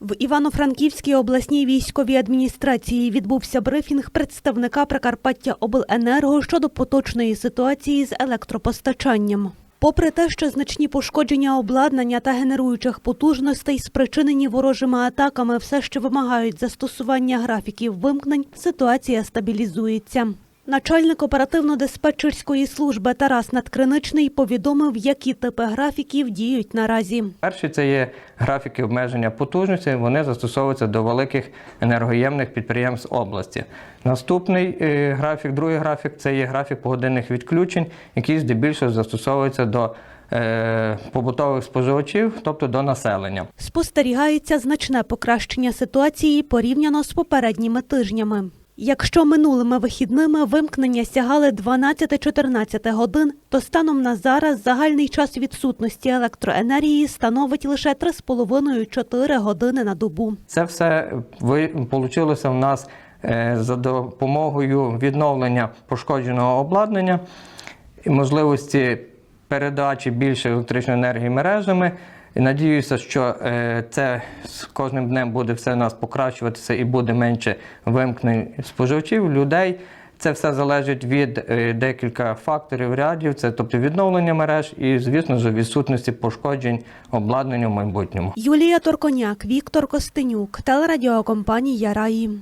В Івано-Франківській обласній військовій адміністрації відбувся брифінг представника Прикарпаття Обленерго щодо поточної ситуації з електропостачанням. Попри те, що значні пошкодження обладнання та генеруючих потужностей, спричинені ворожими атаками, все ще вимагають застосування графіків вимкнень, ситуація стабілізується. Начальник оперативно-диспетчерської служби Тарас Надкриничний повідомив, які типи графіків діють наразі. Перший це є графіки обмеження потужності. Вони застосовуються до великих енергоємних підприємств області. Наступний е, графік, другий графік це є графік погодинних відключень, який здебільшого застосовується до е, побутових споживачів, тобто до населення. Спостерігається значне покращення ситуації порівняно з попередніми тижнями. Якщо минулими вихідними вимкнення сягали 12-14 годин, то станом на зараз загальний час відсутності електроенергії становить лише 3,5-4 години на добу. Це все вийшло в нас е, за допомогою відновлення пошкодженого обладнання можливості передачі більше електричної енергії мережами. І надіюся, що е, це з кожним днем буде все у нас покращуватися і буде менше вимкнень споживачів, людей. Це все залежить від е, декілька факторів рядів, це тобто відновлення мереж і, звісно ж, відсутності пошкоджень обладнання в майбутньому. Юлія Торконяк, Віктор Костенюк, телерадіокомпанія Раї.